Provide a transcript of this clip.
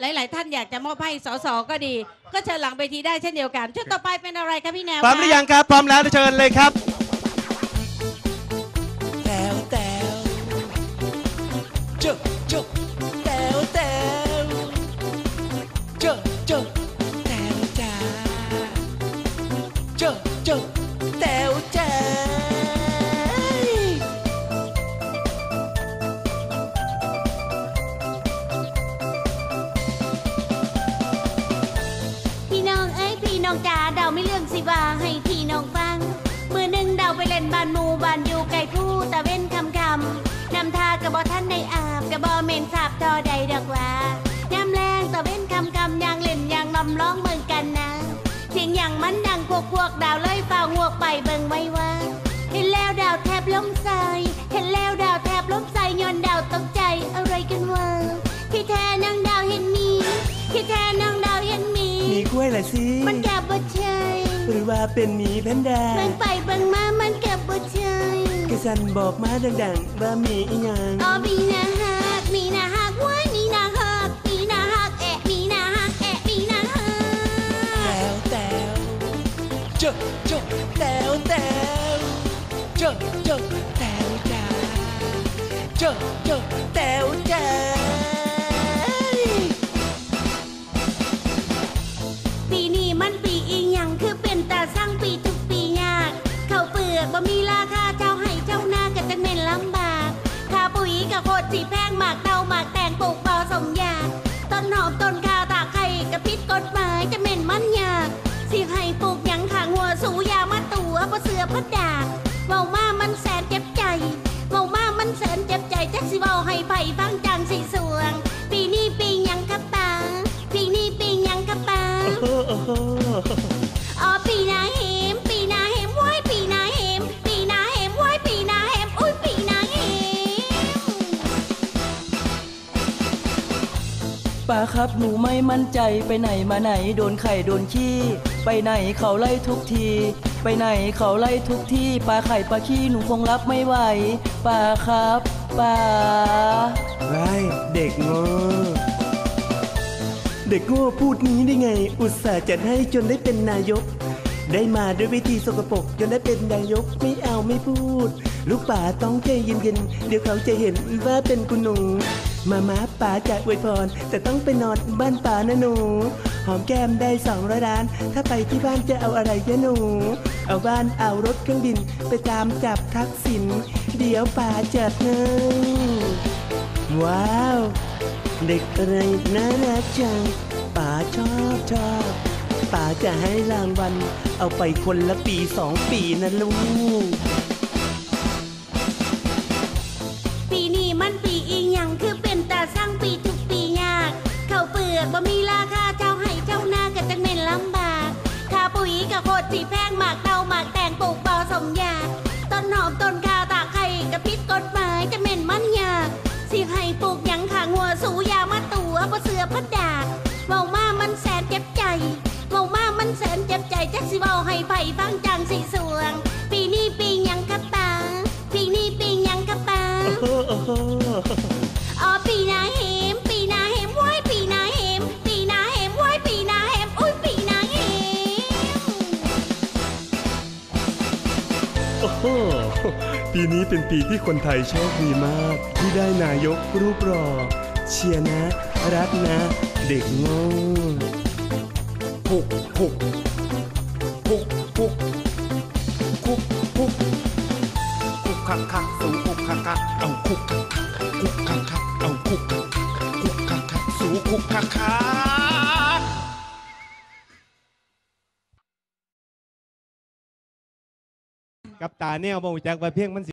หลาย ๆ ท่านอยากจะมอบให้สสก็ดี ก็เชิญหลังเวทีได้เช่นเดียวกันชุดต่อไปเป็นอะไรคะพี่แนวพร้อมคะหรือยังครับพร้อมแล้วเชิญเลยครับแต๋วแต๋วเจ้าเจ้าแต๋วแต๋วเจ้าเจ้าแต๋วจ๋าเจ้าเจ้า องเอ้ยพี่น้องจ๋าเดาไม่เรื่องสิว่าให้พี่น้องฟัง มือหนึ่งเดาไปเล่นบ้านหมูบ้านอยู่ไกลผู้ตะเว้นคำคำนำทากระบอท่านในอาบกระบอเมนสาบทอใดดอกว่ายามแรงตะเว้นคำคำยางเล่นยางลำร้องเมืองกันนะเสียงอย่างมันดังพวกพวกดาวเลยฟ้างวกไปเบิ่งไว้ว่าเห็นแล้วดาวแทบล้มใส่เห็นแล้วดาวแทบล้มใส่ย้อนดาวตก ล้วยเหรอสิ มันแกับบ่ใช่หรือว่าเป็นหมีแพนด้าเบิ่งไปเบิ่งมามันแกับบ่ใช่กระสันบอกมาดังๆ ว่ามีอีหยังอ๋อมีนาฮักมีนาฮักว้ายมีนาฮักมีนาฮักแอะมีนาฮักแอะมีนาฮักแต๋วแต๋วเจ้าเจ้าแต๋วแต๋วเจ้าเจ้าแต๋วจ๋าเจ้าเจ้าแต๋วจ๋า สนเจ็บใจแจักสิเว้าให้ไผฟังจังสิสวง ปีนี้ปีหยังครับตาปีนี้ปีหยังครับตาโอ้โหโอ้โหอ๋อปีนาเหมปีนาเหมว้ยปีนาเหมปีนาเหมว้ยปีนาเหมอุ้ยปีนาเหมป้าครับหนูไม่มั่นใจไปไหนมาไหนโดนไข่โดนขี้ ไปไหนเขาไล่ทุกที ไปไหนเขาไล่ทุกที่ปลาไข่ปลาขี้หนูคงรับไม่ไหวป้าครับป้าไรเด็กโง่เด็กโง่พูดนี้ได้ไง อุตส่าห์จัดให้จนได้เป็นนายก ได้มาด้วยวิธีสกปรกจนได้เป็นนายกไม่เอาไม่พูด ลูกป่าต้องใจเย็นๆเดี๋ยวเขาจะเห็นว่าเป็นคุณหนูมาม้าป่าจะอวยพร แต่ต้องไปนอนบ้านป่านะหนู หอมแก้มได้สองร้อยล้าน ถ้าไปที่บ้านจะเอาอะไรยะหนู เอาบ้านเอารถเครื่องบินไปตามจับทักษิณเดี๋ยวป่าจัดให้ว้าว เด็กอะไรน่ารักจังป๋าชอบชอบป๋าจะให้รางวัลเอาไปคนละปีสองปีนะลูก เว้าให้ไผฟังจังสิสวง ปีนี้ปีหยังครับตาปีนี้ปีหยังครับตาโอ้โหโอ้โหอ๋อปีนาเหมปีนาเหมว้ายปีนาเหมปีนาเหมว้ายปีนาเหมอุ้ยปีนาเหมโอ้โหปีนี้เป็นปีที่คนไทยโชคดีมาก ที่ได้นายกรูปหล่อเชียร์นะ รักนะ เด็กโง่หุกหุก คุกคุกคุกคุกคุกคักคักสู่คุกคักคักเอาคุกคักคุกคักคักเอาคุกคักคุกคักคักสู่คุกคักคักกับตาแนวบ่รู้จักว่าเพียงมันสิ